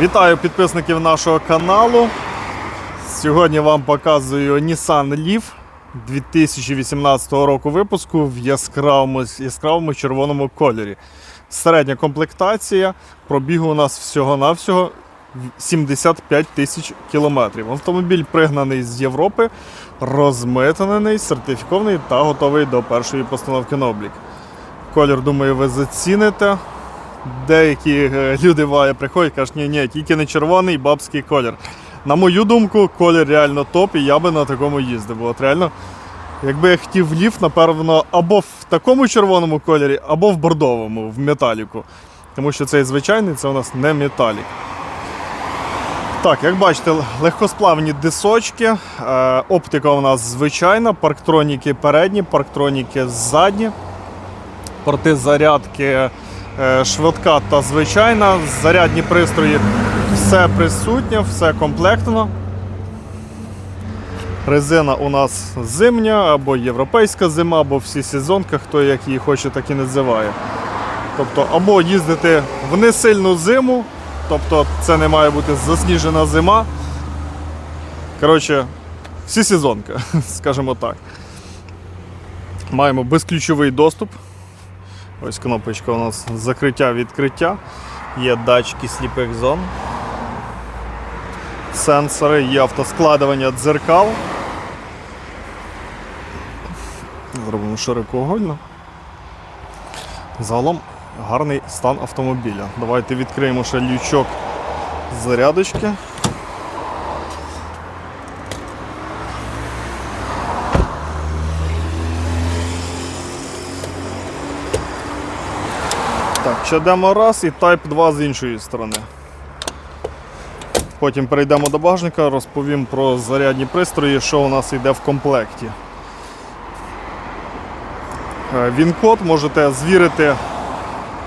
Вітаю підписників нашого каналу. Сьогодні вам показую Nissan Leaf 2018 року випуску в яскравому, яскравому червоному кольорі. Середня комплектація. Пробігу у нас всього-навсього 75 тисяч кілометрів. Автомобіль пригнаний з Європи, розмитнений, сертифікований та готовий до першої постановки на облік. Колір, думаю, ви заціните. Деякі е, люди ває приходять кажуть, ні, ні, тільки не червоний, бабський колір. На мою думку, колір реально топ, і я би на такому їздив. От реально, якби я хотів ліфт, напевно, або в такому червоному кольорі, або в бордовому, в металіку. Тому що цей звичайний це у нас не металік. Так, як бачите, легкосплавні дисочки. Е, оптика у нас звичайна, парктроніки передні, парктроніки задні. Порти зарядки швидка та звичайна. Зарядні пристрої все присутнє, все комплектно. Резина у нас зимня або європейська зима, або всі сезонки, хто як її хоче, так і називає. Тобто, або їздити в несильну зиму, тобто це не має бути засніжена зима. Коротше, всі сезонки, скажімо так. Маємо безключовий доступ. Ось кнопочка у нас закриття-відкриття. Є датчики сліпих зон. Сенсори, є автоскладування дзеркал. Зробимо широкоугольно. Загалом гарний стан автомобіля. Давайте відкриємо ще лючок зарядочки. Так, ще демо раз і Type 2 з іншої сторони. Потім перейдемо до багажника, розповім про зарядні пристрої, що у нас йде в комплекті. Е, Він-код можете звірити,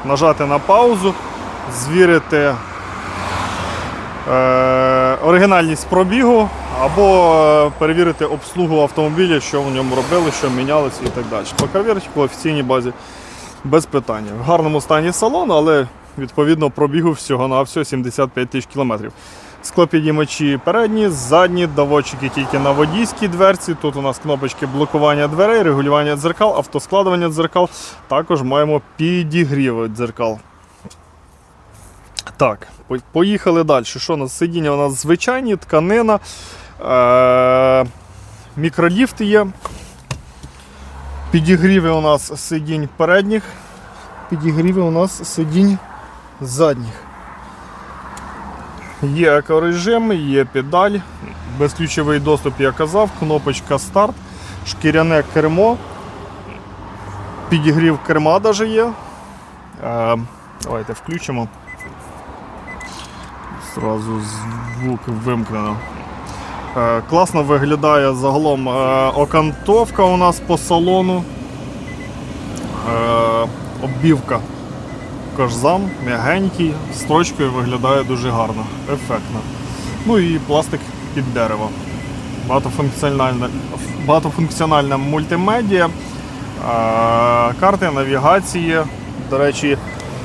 нажати на паузу, звірити е, оригінальність пробігу або е, перевірити обслугу автомобіля, що в ньому робили, що мінялося і так далі. Покавірити по офіційній базі без питання. В гарному стані салон, але відповідно пробігу всього-навсього 75 тисяч кілометрів. Склопідіймачі передні, задні, доводчики тільки на водійській дверці. Тут у нас кнопочки блокування дверей, регулювання дзеркал, автоскладування дзеркал. Також маємо підігріви дзеркал. Так, поїхали далі. Що у нас? Сидіння у нас звичайні, тканина, е- мікроліфт є. Підігріви у нас сидінь передніх, підігріви у нас сидінь задніх. Є екорежим, є педаль, безключовий доступ, я казав, кнопочка старт, шкіряне кермо, підігрів керма навіть є. Е, давайте включимо. Зразу звук вимкнено. Е, Класно виглядає загалом е, окантовка у нас по салону. Е, Оббівка кожзам, м'ягенький, строчкою виглядає дуже гарно, ефектно. Ну і пластик під дерево. Багатофункціональна, багатофункціональна мультимедіа, е, карти навігації. До речі,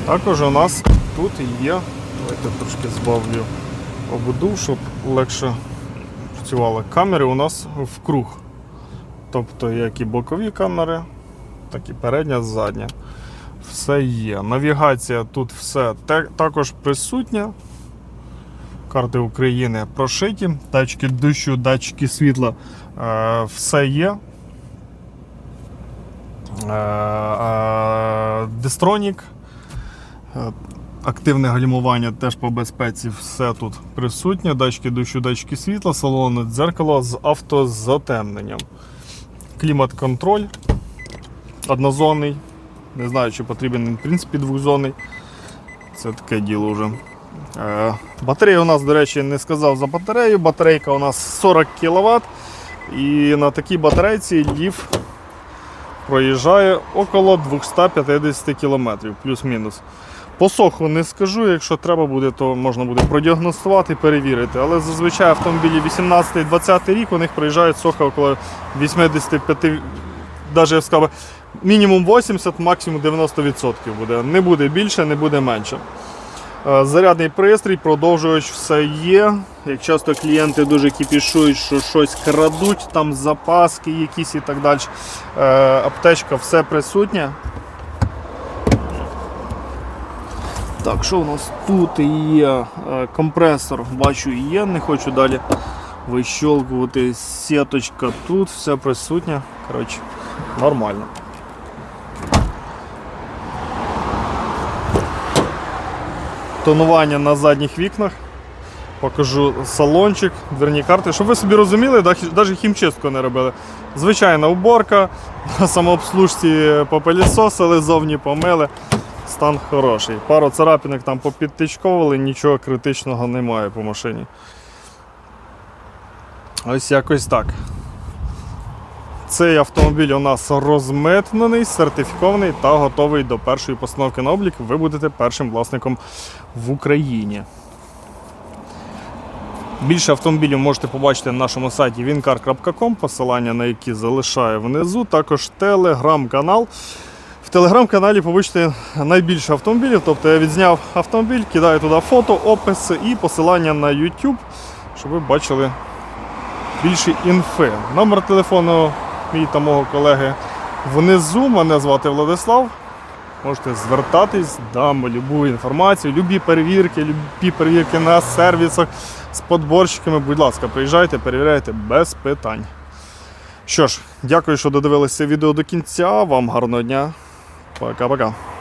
також у нас тут є. Давайте трошки збавлю обуду, щоб легше працювали. Камери у нас в круг. Тобто як і бокові камери, так і передня, задня. Все є. Навігація тут все також присутня. Карти України прошиті, датчики дощу, датчики світла, е, все є. Е, Дестронік, е, активне гальмування теж по безпеці, все тут присутнє. Датчики дощу, датчики світла, салонне дзеркало з автозатемненням. Клімат-контроль однозонний. Не знаю, чи потрібен в принципі, двохзонний. Це таке діло вже. Е, батарея у нас, до речі, не сказав за батарею. Батарейка у нас 40 кВт. І на такій батарейці лів проїжджає около 250 км, плюс-мінус. По соху не скажу, якщо треба буде, то можна буде продіагностувати перевірити. Але зазвичай автомобілі 18-20 рік у них проїжджають соха около 85, навіть я сказав, мінімум 80, максимум 90% буде. Не буде більше, не буде менше. Е, Зарядний пристрій, продовжувач все є. Як часто клієнти дуже кіпішують, що щось крадуть, там запаски якісь і так далі. Е, Аптечка все присутнє. Так, що у нас тут є? Е, Компресор, бачу, є, не хочу далі вищолкувати. Сіточка тут, все присутнє. Коротше, нормально. Тонування на задніх вікнах. Покажу салончик, дверні карти. Щоб ви собі розуміли, навіть хімчистку не робили. Звичайна уборка, на самообслужці попелісосили, зовні помили. Стан хороший. Пару царапинок там попідтичковували, нічого критичного немає по машині. Ось якось так. Цей автомобіль у нас розмитнений, сертифікований та готовий до першої постановки на облік. Ви будете першим власником в Україні. Більше автомобілів можете побачити на нашому сайті wincar.com, посилання на які залишаю внизу. Також телеграм-канал. В телеграм-каналі побачите найбільше автомобілів. Тобто я відзняв автомобіль, кидаю туди фото, опис і посилання на YouTube, щоб ви бачили більше інфи. Номер телефону мій та мого колеги внизу. Мене звати Владислав. Можете звертатись, дам любу інформацію, любі перевірки, любі перевірки на сервісах з подборщиками. Будь ласка, приїжджайте, перевіряйте без питань. Що ж, дякую, що додивилися відео до кінця. Вам гарного дня. 搞吧搞？